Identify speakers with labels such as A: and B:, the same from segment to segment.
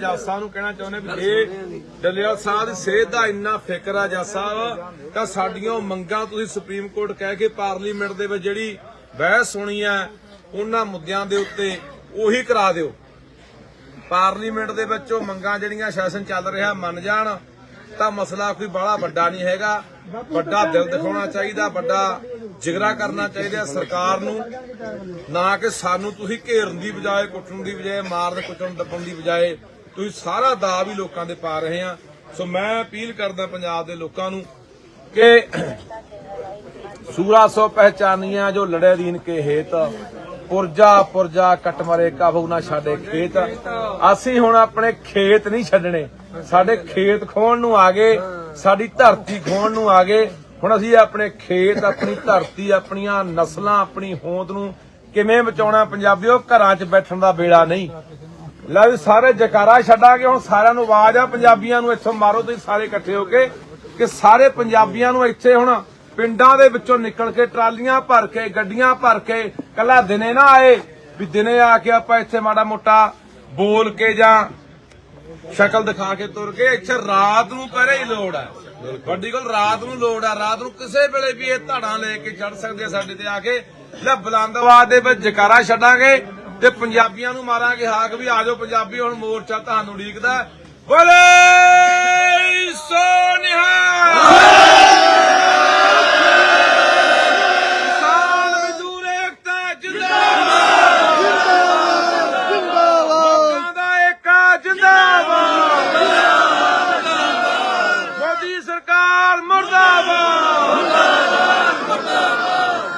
A: ਜਾਸਾ ਨੂੰ ਕਹਿਣਾ ਚਾਹੁੰਦੇ ਵੀ ਇਹ ਡੱਲੇਵਾਲ ਸਾਹਿਬ ਦੀ ਸਿਹਤ ਦਾ ਇੰਨਾ ਫਿਕਰ ਆ ਜੱਜ ਤਾਂ ਸਾਡੀਆਂ ਮੰਗਾਂ ਤੁਸੀਂ ਸੁਪਰੀਮ ਕੋਰਟ ਕਹਿ ਕੇ ਪਾਰਲੀਮੈਂਟ ਦੇ ਵਿੱਚ ਜਿਹੜੀ ਬਹਿਸ ਹੋਣੀ ਆ, ਉਹਨਾਂ ਮੁੱਦਿਆਂ ਦੇ ਉੱਤੇ ਉਹੀ ਕਰਾ ਦਿਓ। ਪਾਰਲੀਮੈਂਟ ਦੇ ਵਿੱਚ ਉਹ ਮੰਗਾਂ ਜਿਹੜੀਆਂ ਸੈਸ਼ਨ ਚੱਲ ਰਿਹਾ ਮੰਨ ਜਾਣ, ਤਾਂ ਮਸਲਾ ਕੋਈ ਬੜਾ ਵੱਡਾ ਨਹੀਂ ਹੈਗਾ। ਵੱਡਾ ਦਿਲ ਦਿਖਾਉਣਾ ਚਾਹੀਦਾ, ਵੱਡਾ ਜਿਗਰਾ ਕਰਨਾ ਚਾਹੀਦਾ ਸਰਕਾਰ ਨੂੰ। ਨਾ ਕਿ ਸਾਨੂੰ ਤੁਸੀਂ ਘੇਰਨ ਦੀ ਬਜਾਏ, ਕੁੱਟਣ ਦੀ ਬਜਾਏ ਮਾਰਨ ਕੁੱਟਣ, ਦੱਬਣ ਦੀ ਬਜਾਏ ਤੁਸੀਂ ਸਾਰਾ ਦਾ ਵੀ ਲੋਕਾਂ ਦੇ ਪਾ ਰਹੇ ਆ। ਸੋ ਮੈਂ ਅਪੀਲ ਕਰਦਾ ਪੰਜਾਬ ਦੇ ਲੋਕਾਂ ਨੂੰ ਕਿ ਸੂਰਾ ਸੋ ਪਹਿਚਾਨੀਆਂ ਜੋ ਲੜੇ ਦੀਨ ਕੇ ਹੇਤ, ਪੁਰਜਾ ਪੁਰਜਾ ਕਟ ਮਰੇ ਕਾਬੂ ਨਾ ਛੱਡੇ ਖੇਤ। ਅਸੀਂ ਹੁਣ ਆਪਣੇ ਖੇਤ ਨਹੀਂ ਛੱਡਣੇ। ਸਾਡੇ ਖੇਤ ਖੋਣ ਨੂੰ ਆ ਗਏ ਸਾਡੀ ਧਰਤੀ ਖੋਣ ਨੂੰ ਆ ਗਏ ਹੁਣ ਅਸੀਂ ਆਪਣੇ ਖੇਤ, ਆਪਣੀ ਧਰਤੀ, ਆਪਣੀਆਂ ਨਸਲਾਂ, ਆਪਣੀ ਹੋਂਦ ਨੂੰ ਕਿਵੇਂ ਬਚਾਉਣਾ ਪੰਜਾਬੀਓ? ਘਰਾਂ 'ਚ ਬੈਠਣ ਦਾ ਵੇਲਾ ਨਹੀਂ। ਲੈ ਵੀ ਸਾਰੇ ਜਕਾਰਾ ਛੱਡਾਂਗੇ ਹੁਣ ਸਾਰਿਆਂ ਨੂੰ ਆਵਾਜ਼ ਆ, ਪੰਜਾਬੀਆਂ ਨੂੰ ਇੱਥੋਂ ਮਾਰੋ ਤੁਸੀਂ ਸਾਰੇ ਇਕੱਠੇ ਹੋ ਕੇ ਕਿ ਸਾਰੇ ਪੰਜਾਬੀਆਂ ਨੂੰ ਇੱਥੇ ਹੁਣ ਪਿੰਡਾਂ ਦੇ ਵਿੱਚੋਂ ਨਿਕਲ ਕੇ ਟਰਾਲੀਆਂ ਭਰ ਕੇ, ਗੱਡੀਆਂ ਭਰ ਕੇ ਕੱਲਾ ਦਿਨੇ ਨਾ ਆਏ ਵੀ ਦਿਨੇ ਆ ਕੇ ਆਪਾਂ ਇੱਥੇ ਮਾੜਾ ਮੋਟਾ ਬੋਲ ਕੇ ਜਾਂ ਸ਼ਕਲ ਦਿਖਾ ਕੇ ਤੁਰ ਕੇ ਇੱਥੇ ਰਾਤ ਨੂੰ ਪਹਿਰੇ ਹੀ ਲੋੜ ਹੈ ਵੱਡੀ ਗੱਲ ਰਾਤ ਨੂੰ ਲੋੜ ਆ। ਰਾਤ ਨੂੰ ਕਿਸੇ ਵੇਲੇ ਵੀ ਇਹ ਧਾੜਾਂ ਲੈ ਕੇ ਚੜ ਸਕਦੇ ਆ ਸਾਡੇ ਤੇ ਆ ਕੇ। ਲੈ ਬੁਲੰਦਵਾਦ ਦੇ ਵਿੱਚ ਜਕਾਰਾ ਛੱਡਾਂਗੇ। ਤੇ ਪੰਜਾਬੀਆਂ ਨੂੰ ਮਾਰਾਂਗੇ ਹਾਕ ਵੀ ਆਜੋ ਪੰਜਾਬੀ ਹੁਣ ਮੋਰਚਾ ਤੁਹਾਨੂੰ ਉਡੀਕਦਾ ਬੋਲੇ ਸੋਨਿਹਾ ਕਿਸਾਨ ਮਜ਼ਦੂਰ ਏਕਤਾ ਜਿੰਦਾਬਾਦ ਲੋਕਾਂ ਦਾ ਏਕਾ ਜਿੰਦਾਬਾਦ ਮੋਦੀ ਸਰਕਾਰ ਮੁਰਦਾਬਾਦ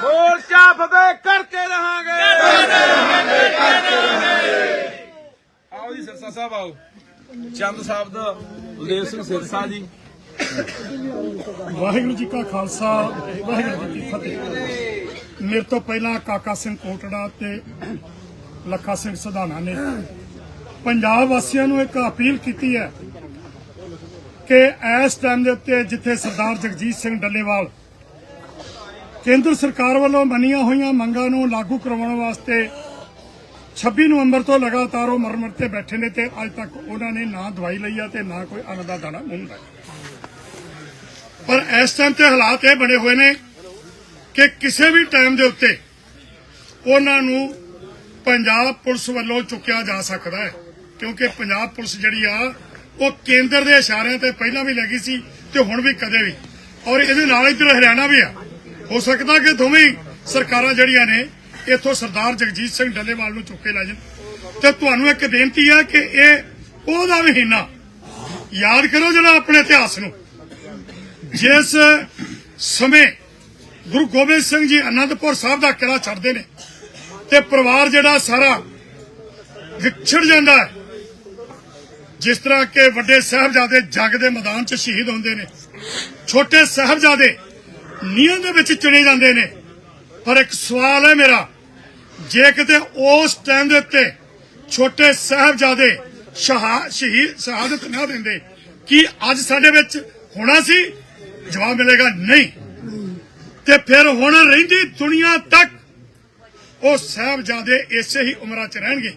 A: ਮੋਰਚਾ ਫਤਿਹ ਕਰਕੇ ਰਹਾਂਗੇ ਆਓ ਜੀ ਸਿਰਸਾ ਸਾਹਿਬ ਆਓ। ਚੰਦ ਸਾਹਿਬ ਦਾ ਬਲਦੇਵ ਸਿੰਘ ਸਿਰਸਾ ਜੀ।
B: ਵਾਹਿਗੁਰੂ ਜੀ ਕਾ ਖਾਲਸਾ, ਵਾਹਿਗੁਰੂ ਜੀ ਕੀ ਫਤਿਹ। ਮੇਰੇ ਤੋਂ ਪਹਿਲਾਂ ਕਾਕਾ ਸਿੰਘ ਕੋਟੜਾ ਤੇ ਲੱਖਾ ਸਿੰਘ ਸਧਾਨਾ ਨੇ ਪੰਜਾਬ ਵਾਸੀਆਂ ਨੂੰ ਇੱਕ ਅਪੀਲ ਕੀਤੀ ਹੈ ਕਿ ਇਸ ਟਾਈਮ ਦੇ ਉੱਤੇ ਜਿੱਥੇ ਸਰਦਾਰ ਜਗਜੀਤ ਸਿੰਘ ਡੱਲੇਵਾਲ ਕੇਂਦਰ ਸਰਕਾਰ ਵੱਲੋਂ ਮੰਨੀਆਂ ਹੋਈਆਂ ਮੰਗਾਂ ਨੂੰ ਲਾਗੂ ਕਰਵਾਉਣ ਵਾਸਤੇ 26 ਨਵੰਬਰ ਤੋਂ ਲਗਾਤਾਰ ਉਹ ਮਰਮਰ ਤੇ ਬੈਠੇ ਨੇ ਤੇ ਅੱਜ ਤੱਕ ਉਹਨਾਂ ਨੇ ਨਾ ਦਵਾਈ ਲਈ ਆ ਤੇ ਨਾ ਕੋਈ ਅੰਨ ਦਾ ਦਾਣਾ ਮੁੰਨ ਪਰ ਇਸ ਟਾਈਮ ਤੇ ਹਾਲਾਤ ਇਹ ਬਣੇ ਹੋਏ ਨੇ ਕਿ ਕਿਸੇ ਵੀ ਟਾਈਮ ਦੇ ਉੱਤੇ ਉਹਨਾਂ ਨੂੰ ਪੰਜਾਬ ਪੁਲਿਸ ਵੱਲੋਂ ਚੁੱਕਿਆ ਜਾ ਸਕਦਾ ਹੈ, ਕਿਉਂਕਿ ਪੰਜਾਬ ਪੁਲਿਸ ਜਿਹੜੀ ਆ, ਉਹ ਕੇਂਦਰ ਦੇ ਇਸ਼ਾਰਿਆਂ ਤੇ ਪਹਿਲਾਂ ਵੀ ਲੱਗੀ ਸੀ ਤੇ ਹੁਣ ਵੀ ਕਦੇ ਵੀ। ਔਰ ਇਹਦੇ ਨਾਲ ਇੱਧਰ ਹਰਿਆਣਾ ਵੀ ਆ। ਹੋ ਸਕਦਾ ਕਿ ਦੋਵੇਂ ਸਰਕਾਰਾਂ ਜਿਹੜੀਆਂ ਨੇ ਇੱਥੋਂ ਸਰਦਾਰ ਜਗਜੀਤ ਸਿੰਘ ਡੱਲੇਵਾਲ ਨੂੰ ਚੁੱਕ ਕੇ ਲੈ ਜਾਣ। ਤੇ ਤੁਹਾਨੂੰ ਇੱਕ ਬੇਨਤੀ ਹੈ ਕਿ ਇਹ ਉਹਦਾ ਮਹੀਨਾ ਯਾਦ ਕਰੋ ਜਿਹੜਾ ਆਪਣੇ ਇਤਿਹਾਸ ਨੂੰ। ਜਿਸ ਸਮੇਂ ਗੁਰੂ ਗੋਬਿੰਦ ਸਿੰਘ ਜੀ ਅਨੰਦਪੁਰ ਸਾਹਿਬ ਦਾ ਕਿਲਾ ਛੱਡਦੇ ਨੇ ਤੇ ਪਰਿਵਾਰ ਜਿਹੜਾ ਸਾਰਾ ਵਿਛੜ ਜਾਂਦਾ ਹੈ। ਜਿਸ ਤਰ੍ਹਾਂ ਕਿ ਵੱਡੇ ਸਾਹਿਬਜ਼ਾਦੇ ਜੰਗ ਦੇ ਮੈਦਾਨ 'ਚ ਸ਼ਹੀਦ ਹੁੰਦੇ ਨੇ, ਛੋਟੇ ਸਾਹਿਬਜ਼ਾਦੇ ਨੀਹਾਂ ਦੇ ਵਿੱਚ ਚੁਣੇ ਜਾਂਦੇ ਨੇ। ਪਰ ਇੱਕ ਸਵਾਲ ਹੈ ਮੇਰਾ ਜੇ ਕਿਤੇ ਉਸ ਟਾਈਮ ਦੇ ਉੱਤੇ ਛੋਟੇ ਸਾਹਿਬਜ਼ਾਦੇ ਸ਼ਹੀਦ, ਸ਼ਹਾਦਤ ਨਾ ਦਿੰਦੇ, ਕੀ ਅੱਜ ਸਾਡੇ ਵਿੱਚ ਹੋਣਾ ਸੀ? ਜਵਾਬ ਮਿਲੇਗਾ ਨਹੀਂ। ਤੇ ਫਿਰ ਹੁਣ ਰਹਿੰਦੀ ਦੁਨੀਆ ਤੱਕ ਉਹ ਸਾਹਿਬਜ਼ਾਦੇ ਇਸੇ ਹੀ ਉਮਰਾਂ 'ਚ ਰਹਿਣਗੇ।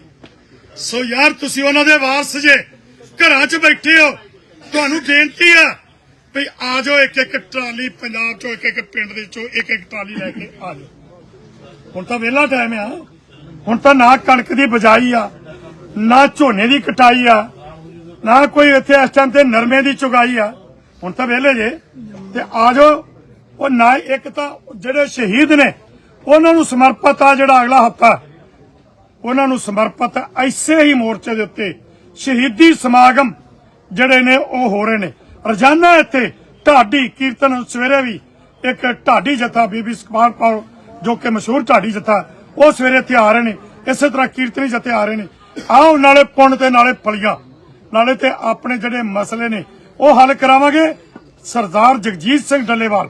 B: ਸੋ ਯਾਰ, ਤੁਸੀਂ ਉਹਨਾਂ ਦੇ ਵਾਰਸ ਜੇ ਘਰਾਂ 'ਚ ਬੈਠੇ ਹੋ, ਤੁਹਾਨੂੰ ਬੇਨਤੀ ਆ ਵੀ ਆ ਜਾਓ ਇੱਕ ਇੱਕ ਟਰਾਲੀ ਪੰਜਾਬ 'ਚੋਂ ਇੱਕ ਇੱਕ ਪਿੰਡ ਦੇ 'ਚੋਂ ਇੱਕ ਇੱਕ ਟਰਾਲੀ ਲੈ ਕੇ ਆ ਜਾਓ। ਹੁਣ ਤਾਂ ਵਿਹਲਾ ਟਾਈਮ ਆ। ਹੁਣ ਤਾਂ ਨਾ ਕਣਕ ਦੀ ਬਜਾਈ ਆ, ਨਾ ਝੋਨੇ ਦੀ ਕਟਾਈ ਆ, ਨਾ ਕੋਈ ਇੱਥੇ ਇਸ ਟਾਈਮ ਤੇ ਨਰਮੇ ਦੀ ਚੁਗਾਈ ਆ। ਹੁਣ ਤਾਂ ਵਿਹਲੇ ਜੇ। ਤੇ ਆ ਜਾਓ, ਉਹ ਨਾ ਇੱਕ ਤਾਂ ਜਿਹੜੇ ਸ਼ਹੀਦ ਨੇ, ਉਹਨਾਂ ਨੂੰ ਸਮਰਪਿਤ ਆ ਜਿਹੜਾ ਅਗਲਾ ਹਫਤਾ। ਉਹਨਾਂ ਨੂੰ ਸਮਰਪਿਤ ਐਸੇ ਹੀ ਮੋਰਚੇ ਦੇ ਉੱਤੇ ਸ਼ਹੀਦੀ ਸਮਾਗਮ ਜਿਹੜੇ ਨੇ, ਉਹ ਹੋ ਰਹੇ ਨੇ। ਰੋਜ਼ਾਨਾ ਇੱਥੇ ਢਾਡੀ ਕੀਰਤਨ ਸਵੇਰੇ ਵੀ ਇੱਕ ਢਾਡੀ ਜਥਾ ਬੀਬੀ ਸੁਖਪਾਲ ਕੌਰ ਜੋ ਕਿ ਮਸ਼ਹੂਰ ਢਾਡੀ ਜਥਾ, ਉਹ ਸਵੇਰੇ ਇੱਥੇ ਆ ਰਹੇ ਨੇ। ਇਸੇ ਤਰ੍ਹਾਂ ਕੀਰਤਨੀ ਜਥੇ ਆ ਰਹੇ ਨੇ। ਆਓ ਨਾਲੇ ਪੁੰਨ ਤੇ ਨਾਲੇ ਫਲੀਆਂ ਨਾਲੇ ਤੇ ਆਪਣੇ ਜਿਹੜੇ ਮਸਲੇ ਨੇ, ਉਹ ਹੱਲ ਕਰਾਵਾਂਗੇ। ਸਰਦਾਰ ਜਗਜੀਤ ਸਿੰਘ ਡੱਲੇਵਾਲ,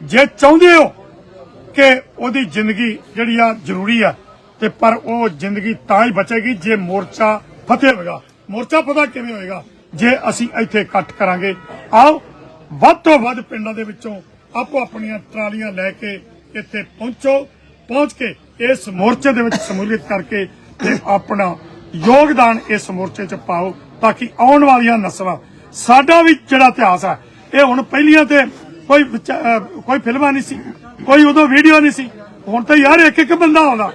B: ਜੇ ਚਾਹੁੰਦੇ ਹੋ ਕਿ ਉਹਦੀ ਜ਼ਿੰਦਗੀ ਜਿਹੜੀ ਆ ਜ਼ਰੂਰੀ ਆ, ਤੇ ਪਰ ਉਹ ਜ਼ਿੰਦਗੀ ਤਾਂ ਹੀ ਬਚੇਗੀ ਜੇ ਮੋਰਚਾ ਫਤਿਹ ਹੋਵੇਗਾ ਮੋਰਚਾ ਪਤਾ ਕਿਵੇਂ ਹੋਏਗਾ? ਜੇ ਅਸੀਂ ਇੱਥੇ ਇਕੱਠ ਕਰਾਂਗੇ। ਆਓ, ਵੱਧ ਤੋਂ ਵੱਧ ਪਿੰਡਾਂ ਦੇ ਵਿੱਚੋਂ ਆਪੋ ਆਪਣੀਆਂ ਟਰਾਲੀਆਂ ਲੈ ਕੇ ਇੱਥੇ ਪਹੁੰਚੋ, ਪਹੁੰਚ ਕੇ ਇਸ ਮੋਰਚੇ ਦੇ ਵਿੱਚ ਸਮੂਲੀਅਤ ਕਰਕੇ ਤੇ ਆਪਣਾ ਯੋਗਦਾਨ ਇਸ ਮੋਰਚੇ 'ਚ ਪਾਓ ਤਾਂ ਕਿ ਆਉਣ ਵਾਲੀਆਂ ਨਸਲਾਂ, ਸਾਡਾ ਵੀ ਜਿਹੜਾ ਇਤਿਹਾਸ ਹੈ ਇਹ ਹੁਣ ਪਹਿਲੀਆਂ ਤੇ ਕੋਈ ਕੋਈ ਫਿਲਮਾਂ ਨਹੀਂ ਸੀ, ਕੋਈ ਉਦੋਂ ਵੀਡੀਓ ਨਹੀਂ ਸੀ, ਹੁਣ ਤਾਂ ਯਾਰ ਇੱਕ ਇੱਕ ਬੰਦਾ ਆਉਂਦਾ।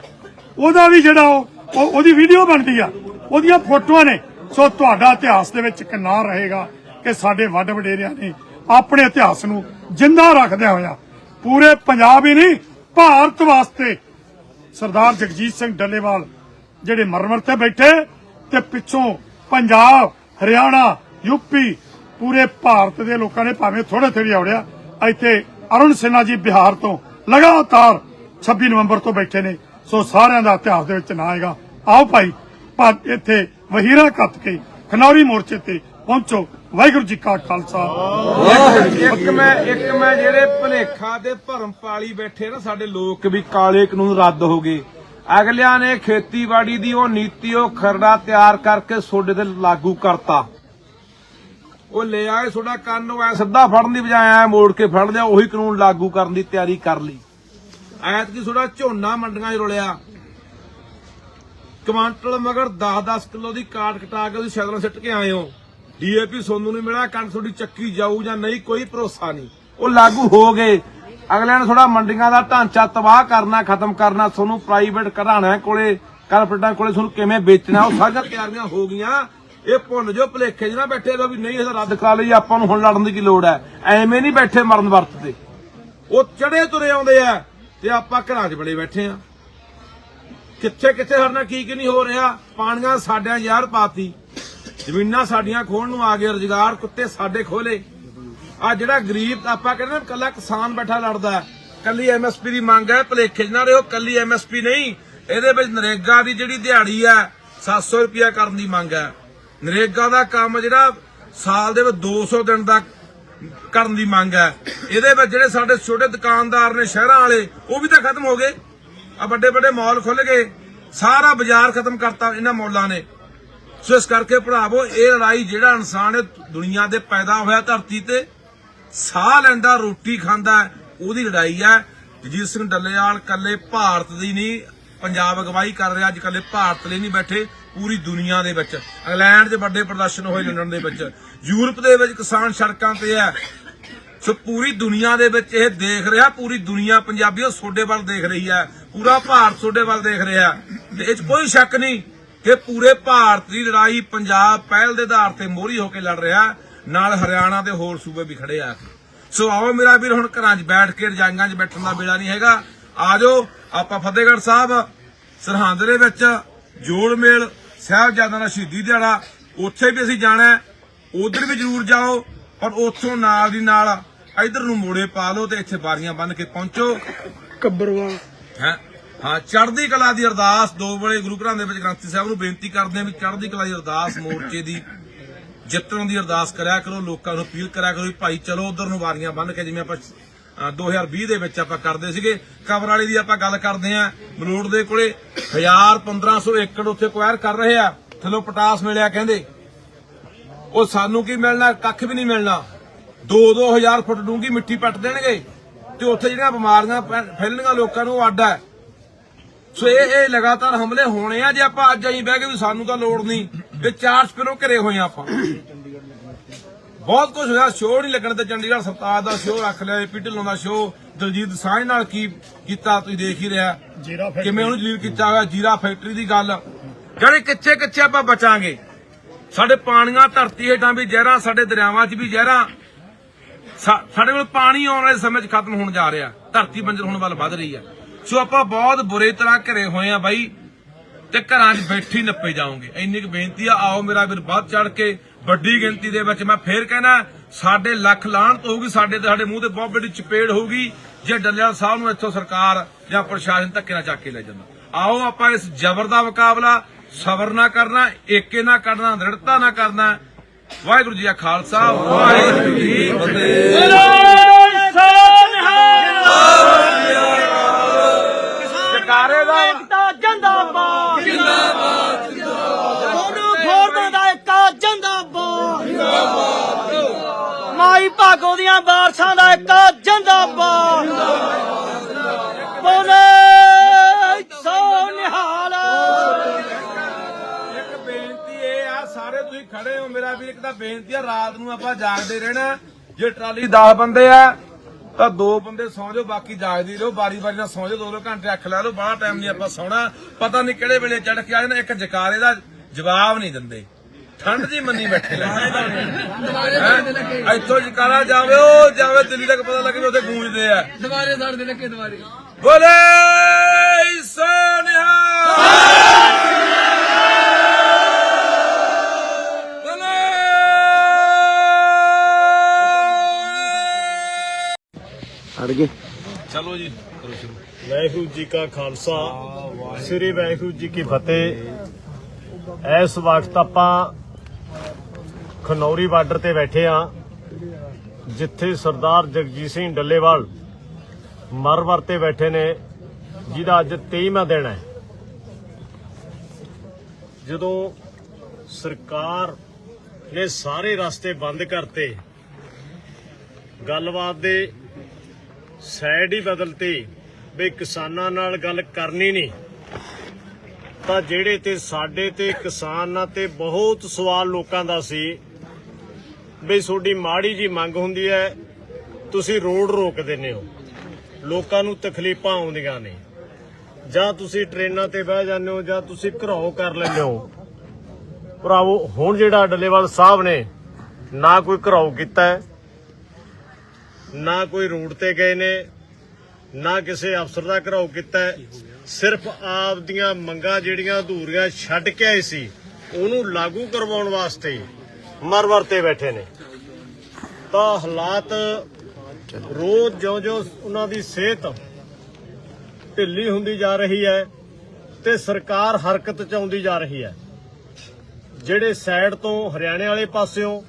B: ਉਹਦਾ ਵੀ ਜਿਹੜਾ ਉਹ ਉਹਦੀ ਵੀਡੀਓ ਬਣਦੀ ਆ, ਉਹਦੀਆਂ ਫੋਟੋਆਂ ਨੇ। ਸੋ ਤੁਹਾਡਾ ਇਤਿਹਾਸ ਦੇ ਵਿੱਚ ਇੱਕ ਨਾਂ ਰਹੇਗਾ ਕਿ ਸਾਡੇ ਵੱਡ ਵਡੇਰਿਆਂ ਨੇ ਆਪਣੇ ਇਤਿਹਾਸ ਨੂੰ ਜਿੰਦਾ ਰੱਖਦਿਆਂ ਹੋਇਆ ਪੂਰੇ ਪੰਜਾਬ ਹੀ ਨਹੀਂ, ਭਾਰਤ ਵਾਸਤੇ। ਸਰਦਾਰ ਜਗਜੀਤ ਸਿੰਘ ਡੱਲੇਵਾਲ ਜਿਹੜੇ ਮਰਮਰ ਤੇ ਬੈਠੇ ਤੇ ਪਿੱਛੋਂ ਪੰਜਾਬ, ਹਰਿਆਣਾ ਯੂਪੀ ਪੂਰੇ ਭਾਰਤ ਦੇ ਲੋਕਾਂ ਨੇ ਭਾਵੇਂ ਥੋੜੇ ਥੋੜੀ ਆਉੜਿਆ ਇੱਥੇ ਅਰੁਣ ਸਿਨਹਾ ਜੀ ਬਿਹਾਰ ਤੋਂ ਲਗਾਤਾਰ 26 ਨਵੰਬਰ ਤੋਂ ਬੈਠੇ ਨੇ। ਸੋ ਸਾਰਿਆਂ ਦਾ ਇਤਿਹਾਸ ਦੇ ਵਿੱਚ ਨਾਂ ਆਏਗਾ ਆਓ ਭਾਈ ਇੱਥੇ ਵਹੀਰਾ ਕੱਤ ਕੇ ਖਨੌਰੀ ਮੋਰਚੇ ਤੇ ਪਹੁੰਚੋ। ਵਾਹਿਗੁਰੂ ਜੀ ਕਾ ਖਾਲਸਾ।
A: ਇੱਕ ਮੈਂ ਇੱਕ ਮੈਂ ਜਿਹੜੇ ਭਲੇਖਾ ਦੇ ਭਰਮ ਪਾਲੀ ਬੈਠੇ ਨਾ ਸਾਡੇ ਲੋਕ ਵੀ ਕਾਲੇ ਕਾਨੂੰਨ ਰੱਦ ਹੋ ਗਏ। ਅਗਲਿਆਂ ਨੇ ਖੇਤੀਬਾੜੀ ਦੀ ਉਹ ਨੀਤੀ, ਉਹ ਖਰੜਾ ਤਿਆਰ ਕਰਕੇ ਸੋਡੇ ਤੇ ਲਾਗੂ ਕਰਤਾ। ਉਹ ਲੈ ਆਏ ਤੁਹਾਡਾ ਕੰਨ ਨੂੰ ਐ ਸਿੱਧਾ ਫੜਨ ਦੀ ਬਜਾਏ ਐ ਮੋੜ ਕੇ ਫੜ ਲਿਆ ਉਹੀ ਕਾਨੂੰਨ ਲਾਗੂ ਕਰਨ ਦੀ ਤਿਆਰੀ ਕਰ ਲਈ। ਐਤਕੀ ਤੁਹਾਡਾ ਝੋਨਾ ਮੰਡੀਆਂ 'ਚ ਰੁਲਿਆ। ਕਮਾਂਟਲ ਮਗਰ 10-10 ਕਿਲੋ ਦੀ ਕਾਟ ਕਟਾ ਕੇ ਉਹਦੀ ਸ਼ਗਲਾਂ ਸਿੱਟ ਕੇ ਆਏ ਹੋ। ਡੀਏਪੀ ਸੋਨੂੰ ਨੂੰ ਮਿਲਿਆ, ਕਣਕ ਤੁਹਾਡੀ ਚੱਕੀ ਜਾਊ ਜਾਂ ਨਹੀਂ, ਕੋਈ ਭਰੋਸਾ ਨਹੀਂ। ਉਹ ਲਾਗੂ ਹੋ ਗਏ। ਅਗਲਿਆਂ ਨੇ ਥੋੜਾ ਮੰਡੀਆਂ ਦਾ ਢਾਂਚਾ ਤਬਾਹ ਕਰਨਾ, ਖਤਮ ਕਰਨਾ ਤੁਹਾਨੂੰ ਪ੍ਰਾਈਵੇਟ ਘਰਾਣਾ ਕੋਲੇ ਕਾਰਪੋਰੇਟਾਂ ਕੋਲੇ ਤੁਹਾਨੂੰ ਕਿਵੇਂ ਵੇਚਣਾ, ਉਹ ਸਾਰੀਆਂ ਤਿਆਰੀਆਂ ਹੋ ਗਈਆਂ। ਇਹ ਭੁੱਲ ਜੋ ਭਲੇਖੇ 'ਚ ਨਾ ਬੈਠੇ ਲੋ ਵੀ ਨਹੀਂ ਇਹਦਾ ਰੱਦ ਕਰਾ ਲਈ, ਆਪਾਂ ਨੂੰ ਹੁਣ ਲੜਨ ਦੀ ਕੀ ਲੋੜ ਹੈ। ਐਵੇਂ ਨਹੀਂ ਬੈਠੇ ਮਰਨ ਵਰਤ ਤੇ ਉਹ ਚੜੇ ਤੁਰੇ ਆਉਂਦੇ ਆ ਤੇ ਆਪਾਂ ਘਰਾਂ 'ਚ ਬੜੇ ਬੈਠੇ ਆ। ਕਿੱਥੇ ਕਿੱਥੇ ਸਾਡੇ ਨਾਲ ਕੀ ਕੀ ਨਹੀਂ ਹੋ ਰਿਹਾ? ਪਾਣੀਆਂ ਸਾਡਿਆਂ ਯਾਰ ਪਾਤੀ। ਜ਼ਮੀਨਾਂ ਸਾਡੀਆਂ ਖੋਣ ਨੂੰ ਆ ਗਏ, ਰੁਜ਼ਗਾਰ ਕੁੱਤੇ ਸਾਡੇ ਖੋਲੇ ਆ ਜਿਹੜਾ ਗਰੀਬ, ਆਪਾਂ ਕਹਿੰਦੇ ਨਾ ਕੱਲਾ ਕਿਸਾਨ ਬੈਠਾ ਲੜਦਾ ਕੱਲੀ ਐਮਐਸਪੀ ਦੀ ਮੰਗ ਹੈ, ਭਲੇਖੇ ਨਾ ਰਹੋ ਕੱਲੀ ਐਮਐਸਪੀ ਨਹੀਂ। ਇਹਦੇ ਵਿੱਚ ਨਰੇਗਾ ਦੀ ਜਿਹੜੀ ਦਿਹਾੜੀ ਹੈ 700 ਰੁਪਿਆ ਕਰਨ ਦੀ ਮੰਗ ਹੈ। ਨਰੇਗਾ ਦਾ ਕੰਮ ਜਿਹੜਾ ਸਾਲ ਦੇ ਵਿੱਚ 200 ਦਿਨ ਦਾ ਕਰਨ ਦੀ ਮੰਗ ਹੈ। ਇਹਦੇ ਵਿੱਚ ਜਿਹੜੇ ਸਾਡੇ ਛੋਟੇ ਦੁਕਾਨਦਾਰ ਨੇ ਸ਼ਹਿਰਾਂ ਵਾਲੇ, ਉਹ ਵੀ ਤਾਂ ਖਤਮ ਹੋ ਗਏ। ਆ ਵੱਡੇ ਵੱਡੇ ਮਾਲ ਖੁੱਲ ਗਏ। ਸਾਰਾ ਬਾਜ਼ਾਰ ਖਤਮ ਕਰਤਾ ਇਹਨਾਂ ਮੌਲਾਂ ਨੇ। ਸੋ ਇਸ ਕਰਕੇ ਭਰਾਵੋ, ਇਹ ਲੜਾਈ ਜਿਹੜਾ ਇਨਸਾਨ ਇਹ ਦੁਨੀਆ ਦੇ ਪੈਦਾ ਹੋਇਆ ਧਰਤੀ ਤੇ, ਸਾਹ ਲੈਂਦਾ, ਰੋਟੀ ਖਾਂਦਾ, ਉਹਦੀ ਲੜਾਈ ਹੈ। ਜਗਜੀਤ ਸਿੰਘ ਡੱਲੇਵਾਲ ਕੱਲੇ ਭਾਰਤ ਦੀ ਨਹੀਂ, ਪੰਜਾਬ ਅਗਵਾਈ ਕਰ ਰਿਹਾ, ਅੱਜ ਕੱਲੇ ਭਾਰਤ ਲਈ ਨਹੀਂ ਬੈਠੇ, ਪੂਰੀ ਦੁਨੀਆ ਦੇ ਵਿੱਚ। ਇੰਗਲੈਂਡ 'ਚ ਵੱਡੇ ਪ੍ਰਦਰਸ਼ਨ ਹੋਏ ਲੰਡਨ ਦੇ ਵਿੱਚ। ਯੂਰਪ ਦੇ ਵਿੱਚ ਕਿਸਾਨ ਸੜਕਾਂ ਤੇ ਹੈ। ਸੋ ਪੂਰੀ ਦੁਨੀਆ ਦੇ ਵਿੱਚ ਇਹ ਦੇਖ ਰਿਹਾ, ਪੂਰੀ ਦੁਨੀਆ ਪੰਜਾਬੀਓ ਸੋਡੇ ਵੱਲ ਦੇਖ ਰਹੀ ਹੈ। ਪੂਰਾ ਭਾਰਤ ਸੋਡੇ ਵੱਲ ਦੇਖ ਰਿਹਾ। ਤੇ ਇਹ 'ਚ ਕੋਈ ਸ਼ੱਕ ਨਹੀਂ ਕਿ ਪੂਰੇ ਭਾਰਤ ਦੀ ਲੜਾਈ ਪੰਜਾਬ ਪਹਿਲ ਦੇ ਆਧਾਰ ਤੇ ਮੋਹਰੀ ਹੋ ਕੇ ਲੜ ਰਿਹਾ ਨਾਲ ਹਰਿਆਣਾ ਤੇ ਹੋਰ ਸੂਬੇ ਵੀ ਖੜੇ ਆ। ਸੋ ਆਓ ਮੇਰਾ ਵੀਰ ਹੁਣ ਘਰਾਂ 'ਚ ਬੈਠ ਕੇ ਰਜਾਈਆਂ 'ਚ ਬੈਠਣ ਦਾ ਵੇਲਾ ਨਹੀਂ ਹੈਗਾ। ਆਜੋ ਆਪਾਂ ਫਤਿਹਗੜ੍ਹ ਸਾਹਿਬ ਸਰਹੰਦ ਦੇ ਵਿੱਚ ਜੋੜ ਮੇਲ ਸਾਹਿਬਜ਼ਾਦਿਆਂ ਦਾ ਸ਼ਹੀਦੀ ਦਿਹਾੜਾ ਉੱਥੇ ਵੀ ਅਸੀਂ ਜਾਣਾ ਉਧਰ ਵੀ ਜ਼ਰੂਰ ਜਾਓ ਪਰ ਉੱਥੋਂ ਨਾਲ ਦੀ ਨਾਲ ਇਧਰ ਨੂੰ ਮੋੜੇ ਪਾ ਲਓ ਤੇ ਇੱਥੇ ਬਾਰੀਆਂ ਬੰਨ ਕੇ ਪਹੁੰਚੋ।
B: ਕੱਬਰਵਾਲ।
A: ਹੈਂ? ਹਾਂ ਚੜ੍ਹਦੀ ਕਲਾ ਦੀ ਅਰਦਾਸ ਦੋ ਵੇਲੇ ਗੁਰੂ ਘਰਾਂ ਦੇ ਵਿੱਚ ਗ੍ਰੰਥੀ ਸਾਹਿਬ ਨੂੰ ਬੇਨਤੀ ਕਰਦੇ ਆ ਵੀ ਚੜ੍ਹਦੀ ਕਲਾ ਦੀ ਅਰਦਾਸ ਮੋਰਚੇ ਦੀ ਜਿੱਤਣ ਦੀ ਅਰਦਾਸ ਕਰਿਆ ਕਰੋ ਲੋਕਾਂ ਨੂੰ ਅਪੀਲ ਕਰਿਆ ਕਰੋ ਵੀ ਭਾਈ ਚਲੋ ਉਧਰ ਨੂੰ ਵਾਰੀਆਂ ਬੰਨ ਕੇ ਜਿਵੇਂ ਆਪਾਂ ਅ, 2020 ਦੇ ਵਿੱਚ ਆਪਾਂ ਕਰਦੇ ਸੀਗੇ ਕਬਰ ਵਾਲੀ ਦੀ ਆਪਾਂ ਗੱਲ ਕਰਦੇ ਆ ਮਲੋੜ ਦੇ ਕੋਲੇ 1000 1500 ਏਕੜ ਉੱਥੇ ਕੁਆਇਰ ਕਰ ਰਹੇ ਆ ਥੱਲੋਂ ਪਟਾਸ ਮਿਲਿਆ ਕਹਿੰਦੇ। ਉਹ ਸਾਨੂੰ ਕੀ ਮਿਲਣਾ ਕੱਖ ਵੀ ਨਹੀਂ ਮਿਲਣਾ। 2-2000 ਫੁੱਟ ਡੂੰਗੀ ਮਿੱਟੀ ਪੱਟ ਦੇਣਗੇ ਤੇ ਉੱਥੇ ਜਿਹੜੀਆਂ ਬਿਮਾਰੀਆਂ ਫੈਲਣੀਆਂ ਲੋਕਾਂ ਨੂੰ ਅੱਡ ਹੈ ਸੋ ਇਹ ਇਹ ਲਗਾਤਾਰ ਹਮਲੇ ਹੋਣੇ ਆ। ਜੇ ਆਪਾਂ ਅੱਜ ਆਈ ਬਹਿ ਕੇ ਵੀ ਸਾਨੂੰ ਤਾਂ ਲੋੜ ਨਹੀਂ ਇਹ ਚਾਰ ਸਪਿਰੋਂ ਘਰੇ ਹੋਏ ਆ ਆਪਾਂ। ਬਹੁਤ ਕੁਝ ਹੋਇਆ ਸ਼ੋਅ ਨਹੀਂ ਲੱਗਣ ਤੇ ਚੰਡੀਗੜ੍ਹ ਸਰਤਾਜ ਦਾ ਸ਼ੋਅ ਰੱਖ ਲਿਆ ਏਪੀ ਢਿੱਲੋਂ ਦਾ ਸ਼ੋਅ ਦਲਜੀਤ ਸਾਂਝ ਨਾਲ ਕੀ ਕੀਤਾ ਤੁਸੀਂ ਦੇਖ ਹੀ ਰਿਹਾ। ਕਿਵੇਂ ਉਹਨੂੰ ਜਲੀਲ ਕੀਤਾ ਹੋਇਆ ਜੀਰਾ ਫੈਕਟਰੀ ਦੀ ਗੱਲ। ਜਿਹੜੇ ਕਿੱਥੇ ਕਿੱਥੇ ਆਪਾਂ ਬਚਾਂਗੇ। ਸਾਡੇ ਪਾਣੀਆਂ ਧਰਤੀ ਹੇਠਾਂ ਵੀ ਜ਼ਹਿਰਾਂ ਸਾਡੇ ਦਰਿਆਵਾਂ 'ਚ ਵੀ ਜ਼ਹਿਰਾਂ। ਸਾਡੇ ਕੋਲ ਪਾਣੀ ਆਉਣ ਵਾਲੇ ਸਮੇਂ 'ਚ ਖਤਮ ਹੋਣ ਜਾ ਰਿਹਾ। ਧਰਤੀ ਬੰਜਰ ਹੋਣ ਵੱਲ ਵੱਧ ਰਹੀ ਹੈ ਸੋ ਆਪਾਂ ਬਹੁਤ ਬੁਰੇ ਤਰ੍ਹਾਂ ਘਰੇ ਹੋਏ ਆ ਬਾਈ ਤੇ ਘਰਾਂ 'ਚ ਬੈਠੀ ਨੱਪੇ ਜਾਓਗੇ ਇੰਨੀ ਕੁ ਬੇਨਤੀ ਆ, ਆਓ ਮੇਰਾ ਵੀਰ ਵੱਧ ਚੜ ਕੇ ਵੱਡੀ ਗਿਣਤੀ ਦੇ ਵਿੱਚ ਮੈਂ ਫੇਰ ਕਹਿਣਾ, ਸਾਡੇ ਲੱਖ ਲਾਹਣਤ ਹੋਊਗੀ, ਸਾਡੇ ਤੇ ਸਾਡੇ ਮੂੰਹ ਤੇ ਬਹੁਤ ਵੱਡੀ ਚਪੇੜ ਹੋਊਗੀ, ਜੇ ਡੱਲੇਵਾਲ ਸਾਹਿਬ ਨੂੰ ਇੱਥੋਂ ਸਰਕਾਰ ਜਾਂ ਪ੍ਰਸ਼ਾਸਨ ਧੱਕੇ ਨਾਲ ਚੱਕ ਕੇ ਲੈ ਜਾਂਦਾ। ਆਓ ਆਪਾਂ ਇਸ ਜ਼ਬਰ ਦਾ ਮੁਕਾਬਲਾ, ਸਬਰ ਨਾ ਕਰਨਾ, ਏਕੇ ਨਾ ਕਰਨਾ, ਦ੍ਰਿੜਤਾ ਨਾ ਕਰਨਾ। ਵਾਹਿਗੁਰੂ ਜੀ ਕਾ ਖਾਲਸਾ, ਵਾਹਿਗੁਰੂ ਜੀ ਕੀ ਫਤਿਹ। ਦਾ
C: ਏਕਤਾ ਜਿੰਦਾਬਾਦ। ਜਿੰਦਾਬਾਦ ਜਿੰਦਾਬਾਦ ਖੋਰਦਾਂ ਦਾ ਏਕਾ ਜਿੰਦਾਬਾਦ। ਜਿੰਦਾਬਾਦ ਮਾਈ ਭਾਗੋ ਦੀਆਂ ਬਾਰਸ਼ਾਂ ਦਾ ਏਕਾ ਜਿੰਦਾਬਾਦ। ਬੋਲੇ ਸੋ ਨਿਹਾਲ।
A: ਇੱਕ ਬੇਨਤੀ ਇਹ ਆ ਸਾਰੇ ਤੁਸੀਂ ਖੜੇ ਖੜੇ ਹੋ। ਮੇਰਾ ਵੀਰ ਇੱਕ ਤਾਂ ਬੇਨਤੀ ਆ ਰਾਤ ਨੂੰ ਆਪਾਂ ਜਾਗਦੇ ਰਹਿਣਾ। ਜੇ ਟਰਾਲੀ 10 ਬੰਦੇ ਆ ਤਾਂ ਦੋ ਬੰਦੇ ਸੌਂ ਜਾਓ ਬਾਕੀ ਜਾਗਦੀ ਰਹੋ ਬਾਰੀ ਬਾਰੀ ਨਾਲ ਸੌਂ ਜਾਓ ਦੋ ਦੋ ਘੰਟੇ ਅੱਖ ਲਾ ਲਓ ਬਾਹਲਾ ਟਾਈਮ ਨਹੀਂ ਆਪਾਂ ਸੌਣਾ। ਪਤਾ ਨਹੀਂ ਕਿਹੜੇ ਵੇਲੇ ਚੜ ਕੇ ਆ ਜਾਣਾ ਇੱਕ ਜਕਾਰੇ ਦਾ ਜਵਾਬ ਨਹੀਂ ਦਿੰਦੇ। ਠੰਡ ਜੀ ਮੰਨੀ ਬੈਠੇ ਹੈਂ? ਇੱਥੋਂ ਜਕਾਰਾ ਜਾਵੇ ਉਹ ਜਾਵੇ ਦਿੱਲੀ ਤੱਕ ਪਤਾ ਲੱਗੇ ਵੀ ਉੱਥੇ ਗੂੰਜਦੇ ਆ।
D: ਦੁਬਾਰੇ ਸੜਦੇ ਲੱਗੇ ਦੁਬਾਰੇ
A: ਬੋਲੇ ਸੋਨਿਆ ਚਲੋ ਜੀ। ਕਰੋ ਸ਼ੁਰੂ
E: ਵਾਹਿਗੁਰੂ ਜੀ ਕਾ ਖਾਲਸਾ ਸ੍ਰੀ ਵਾਹਿਗੁਰੂ ਜੀ ਕੀ ਫਤਿਹ। ਇਸ ਵਕਤ ਆਪਾਂ ਖਨੌਰੀ ਬਾਰਡਰ ਤੇ ਬੈਠੇ ਆ ਜਿੱਥੇ ਸਰਦਾਰ ਜਗਜੀਤ ਸਿੰਘ ਡੱਲੇਵਾਲ ਮਰ-ਮਰ ਤੇ ਬੈਠੇ ਨੇ ਜਿਹਦਾ ਅੱਜ 23ਵਾਂ ਦਿਨ ਹੈ। ਜਦੋਂ ਸਰਕਾਰ ਨੇ ਸਾਰੇ ਰਸਤੇ ਬੰਦ ਕਰਤੇ ਗੱਲਬਾਤ ਦੇ ਸਾਈਡ ਹੀ ਬਦਲਤੀ ਵੀ ਕਿਸਾਨਾਂ ਨਾਲ ਗੱਲ ਕਰਨੀ ਨਹੀਂ। ਤਾਂ ਜਿਹੜੇ ਤੇ ਸਾਡੇ ਤੇ ਕਿਸਾਨਾਂ ਤੇ ਬਹੁਤ ਸਵਾਲ ਲੋਕਾਂ ਦਾ ਸੀ ਵੀ ਤੁਹਾਡੀ ਮਾੜੀ ਜੀ ਮੰਗ ਹੁੰਦੀ ਹੈ, ਤੁਸੀਂ ਰੋਡ ਰੋਕ ਦਿੰਦੇ ਹੋ। ਲੋਕਾਂ ਨੂੰ ਤਕਲੀਫਾਂ ਆਉਂਦੀਆਂ ਨੇ। ਜਾਂ ਤੁਸੀਂ ਟ੍ਰੇਨਾਂ ਤੇ ਬਹਿ ਜਾਂਦੇ ਹੋ, ਜਾਂ ਤੁਸੀਂ ਘਰਾਓ ਕਰ ਲੈਂਦੇ ਹੋ। ਭਰਾਵੋ, ਹੁਣ ਜਿਹੜਾ ਡੱਲੇਵਾਲ ਸਾਹਿਬ ਨੇ ਨਾ ਕੋਈ ਘਰਾਓ ਕੀਤਾ ਹੈ ਨਾ ਕੋਈ ਰੂਟ ਤੇ ਗਏ ਨੇ, ਨਾ ਕਿਸੇ ਅਫਸਰ ਦਾ ਘਰਾਓ ਕੀਤਾ ਸਿਰਫ ਆਪ ਦੀਆਂ ਮੰਗਾਂ ਜਿਹੜੀਆਂ ਅਧੂਰੀਆਂ ਛੱਡ ਕੇ ਆਏ ਸੀ, ਉਹਨੂੰ ਲਾਗੂ ਕਰਵਾਉਣ ਵਾਸਤੇ ਮਰ-ਮਰ ਤੇ ਬੈਠੇ ਨੇ। ਤਾਂ ਹਾਲਾਤ ਰੋਜ਼ ਜਿਉਂ-ਜਿਉਂ ਉਹਨਾਂ ਦੀ ਸਿਹਤ ਢਿੱਲੀ ਹੁੰਦੀ ਜਾ ਰਹੀ ਹੈ ਤੇ ਸਰਕਾਰ ਹਰਕਤ ਚ ਆਉਂਦੀ ਜਾ ਰਹੀ ਹੈ। ਜਿਹੜੇ ਸਾਈਡ ਤੋਂ ਹਰਿਆਣੇ ਵਾਲੇ ਪਾਸਿਓਂ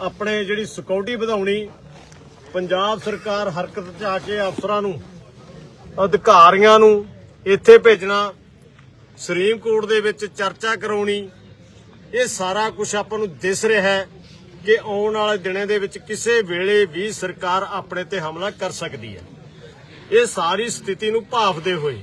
E: ਆਪਣੇ ਜਿਹੜੀ ਸਿਕਿਉਰਿਟੀ ਵਧਾਉਣੀ ਪੰਜਾਬ ਸਰਕਾਰ ਹਰਕਤ ਚ ਆ ਕੇ ਅਫਸਰਾਂ ਨੂੰ, ਅਧਿਕਾਰੀਆਂ ਨੂੰ ਇੱਥੇ ਭੇਜਣਾ, ਸੁਪਰੀਮ ਕੋਰਟ ਦੇ ਵਿੱਚ ਚਰਚਾ ਕਰਾਉਣੀ, ਇਹ ਸਾਰਾ ਕੁਝ ਆਪਾਂ ਨੂੰ ਦਿਸ ਰਿਹਾ ਹੈ ਕਿ ਆਉਣ ਵਾਲੇ ਦਿਨਾਂ ਦੇ ਵਿੱਚ ਕਿਸੇ ਵੇਲੇ ਵੀ ਸਰਕਾਰ ਆਪਣੇ ਤੇ ਹਮਲਾ ਕਰ ਸਕਦੀ ਹੈ। ਇਹ ਸਾਰੀ ਸਥਿਤੀ ਨੂੰ ਭਾਫਦੇ ਹੋਏ